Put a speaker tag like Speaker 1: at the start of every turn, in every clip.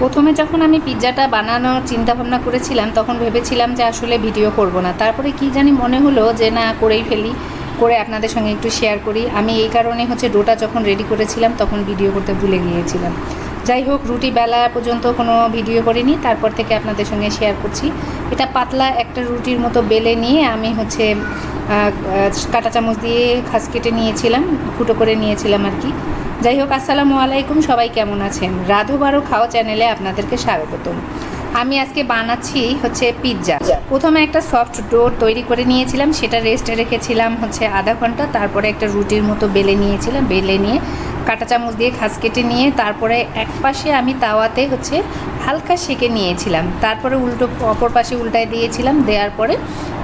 Speaker 1: প্রথমে যখন আমি পিৎজাটা বানানোর চিন্তা ভাবনা করেছিলাম, তখন ভেবেছিলাম যে আসলে ভিডিও করব না। তারপরে কি জানি মনে হলো যে, না, করেই ফেলি। করে আপনাদের সঙ্গে একটু শেয়ার করি। আমি এই কারণে হচ্ছে ডোটা যখন রেডি করেছিলাম, তখন ভিডিও করতে ভুলে গিয়েছিলাম। যাই হোক, রুটি বেলা পর্যন্ত কোনো ভিডিও করিনি। তারপর থেকে আপনাদের সঙ্গে শেয়ার করছি। এটা পাতলা একটা রুটির মতো বেলে নিয়ে আমি হচ্ছে কাঁটা চামচ দিয়ে খাস কেটে নিয়েছিলাম ফুটো করে নিয়েছিলাম আর কি। যাই হোক আসসালামু আলাইকুম। সবাই কেমন আছেন? রাধু বারো খাওয়া চ্যানেলে আপনাদেরকে স্বাগতম। আমি আজকে বানাচ্ছি হচ্ছে পিৎজা। প্রথমে একটা সফট ডো তৈরি করে নিয়েছিলাম, সেটা রেস্টে রেখেছিলাম হচ্ছে আধা ঘণ্টা, তারপরে একটা রুটির মতো বেলে নিয়েছিলাম, বেলে নিয়ে কাঁটা চামচ দিয়ে খাস কেটে নিয়ে তারপরে এক পাশে আমি তাওয়াতে হচ্ছে হালকা সেঁকে নিয়েছিলাম। তারপরে উল্টো অপর পাশে উল্টায় দিয়েছিলাম, দেওয়ার পরে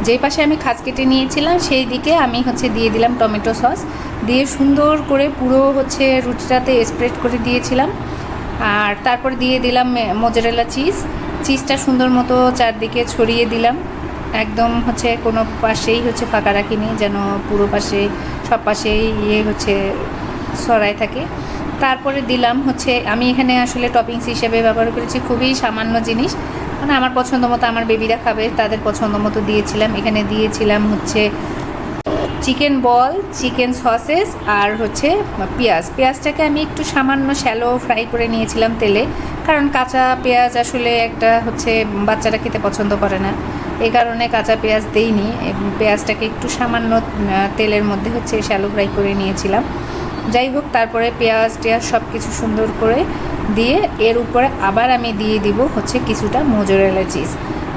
Speaker 1: যেই পাশে আমি খাস কেটে নিয়েছিলাম, সেই দিকে আমি হচ্ছে দিয়ে দিলাম টমেটো সস। দিয়ে সুন্দর করে পুরো হচ্ছে রুটিটাতে স্প্রেড করে দিয়েছিলাম। আর তারপর দিয়ে দিলাম মোজারেলা চিজ চিজটা সুন্দর মতো চারদিকে ছড়িয়ে দিলাম। একদম হচ্ছে কোনো পাশেই হচ্ছে ফাঁকা রাখিনি, যেন পুরো পাশে, সব পাশেই ইয়ে হচ্ছে সরাই থাকে। তারপরে দিলাম হচ্ছে, আমি এখানে আসলে টপিংস হিসেবে ব্যবহার করেছি, খুবই সামান্য জিনিস। মানে আমার পছন্দ মতো আমার বেবিরা খাবে, তাদের পছন্দ মতো দিয়েছিলাম। এখানে দিয়েছিলাম হচ্ছে চিকেন বল, চিকেন সসেস আর হচ্ছে পেঁয়াজ। পেঁয়াজটাকে আমি একটু সামান্য শ্যালো ফ্রাই করে নিয়েছিলাম তেলে, কারণ কাঁচা পেঁয়াজ আসলে একটা হচ্ছে বাচ্চারা খেতে পছন্দ করে না। এই কারণে কাঁচা পেঁয়াজ দেইনি পেঁয়াজটাকে একটু সামান্য তেলের মধ্যে হচ্ছে শ্যালো ফ্রাই করে নিয়েছিলাম। যাই হোক, তারপরে পেঁয়াজ টেয়াজ সব কিছু সুন্দর করে দিয়ে এর উপরে আবার আমি দিয়ে দিব হচ্ছে কিছুটা মোজরেলা চিজ।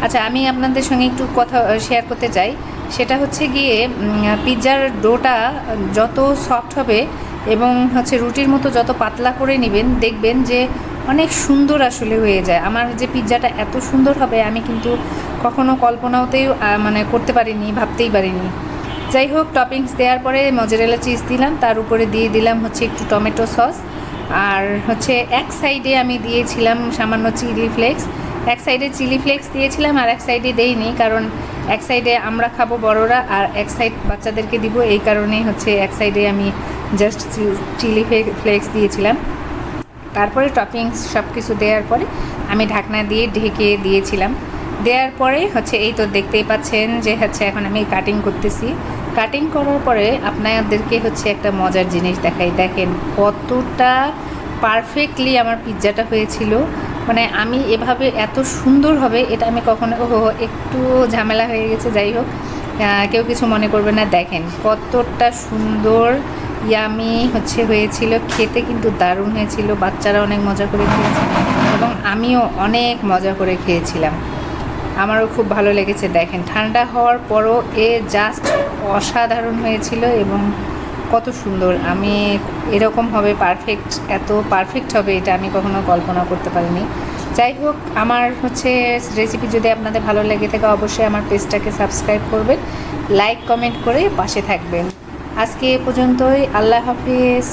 Speaker 1: আচ্ছা আমি আপনাদের সঙ্গে একটু কথা, শেয়ার করতে চাই। সেটা হচ্ছে গিয়ে পিৎজার ডোটা যত সফট হবে এবং হচ্ছে রুটির মতো যত পাতলা করে নেবেন দেখবেন যে অনেক সুন্দর আসলে হয়ে যায়। আমার যে পিৎজাটা এত সুন্দর হবে আমি কিন্তু কখনো কল্পনাতেও আহ, মানে করতে পারিনি ভাবতেই পারিনি। যাই হোক টপিংস দেওয়ার পরে মজারেলা চিজ দিলাম তার উপরে দিয়ে দিলাম হচ্ছে একটু টমেটো সস। আর হচ্ছে এক সাইডে আমি দিয়েছিলাম সামান্য চিলি ফ্লেক্স। এক সাইডে চিলি ফ্লেক্স দিয়েছিলাম আর এক সাইডে দেইনি, কারণ এক সাইডে আমরা খাব বড়রা আর এক সাইড বাচ্চাদেরকে দিব। এই কারণেই হচ্ছে এক সাইডে আমি জাস্ট চিলি ফ্লেক্স দিয়েছিলাম। তারপরে টপিংস সব কিছু দেওয়ার পরে আমি ঢাকনা দিয়ে ঢেকে দিয়েছিলাম। দেওয়ার পরে হচ্ছে এই তো দেখতেই পাচ্ছেন যে হচ্ছে এখন আমি কাটিং করতেছি। কাটিং করার পরে আপনাদেরকে হচ্ছে একটা মজার জিনিস দেখাই। দেখেন কতটা পারফেক্টলি আমার পিৎজাটা হয়েছিল। মানে আমি এভাবে এত সুন্দর হবে, এটা আমি কখনো ও একটু ঝামেলা হয়ে গেছে, যাই হোক। কেউ কিছু মনে করবে না, দেখেন কতটা সুন্দর, ইয়ামি হচ্ছে হয়েছিল, খেতে কিন্তু দারুণ হয়েছিল, বাচ্চারা অনেক মজা করে খেয়েছে, এবং আমিও অনেক মজা করে খেয়েছিলাম। আমারও খুব ভালো লেগেছে, দেখেন, ঠান্ডা হওয়ার পরও এ জাস্ট অসাধারণ হয়েছিল, এবং কত সুন্দর। আমি এরকম হবে পারফেক্ট এত পারফেক্ট হবে, এটা আমি কখনো কল্পনা করতে পারিনি। যাই হোক, আমার হচ্ছে রেসিপি যদি আপনাদের ভালো লেগে থাকে, অবশ্যই আমার পেজটাকে সাবস্ক্রাইব করবেন লাইক কমেন্ট করে পাশে থাকবেন। আজকে এ পর্যন্তই, আল্লাহ হাফিজ।